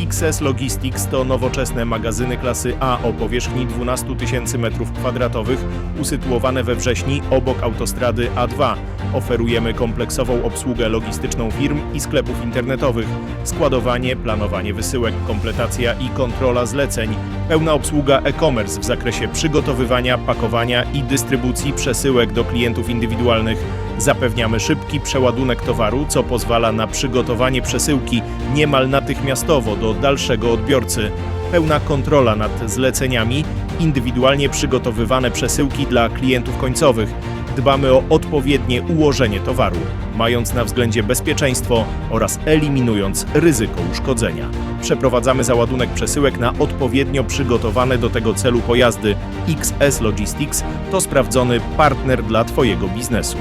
XS Logistics to nowoczesne magazyny klasy A o powierzchni 12 tysięcy m2 usytuowane we wrześni obok autostrady A2. Oferujemy kompleksową obsługę logistyczną firm i sklepów internetowych, składowanie, planowanie wysyłek, kompletacja i kontrola zleceń, pełna obsługa e-commerce w zakresie przygotowywania, pakowania i dystrybucji przesyłek do klientów indywidualnych. Zapewniamy szybki przeładunek towaru, co pozwala na przygotowanie przesyłki niemal natychmiastowo do dalszego odbiorcy. Pełna kontrola nad zleceniami, indywidualnie przygotowywane przesyłki dla klientów końcowych. Dbamy o odpowiednie ułożenie towaru, mając na względzie bezpieczeństwo oraz eliminując ryzyko uszkodzenia. Przeprowadzamy załadunek przesyłek na odpowiednio przygotowane do tego celu pojazdy. XS Logistics to sprawdzony partner dla Twojego biznesu.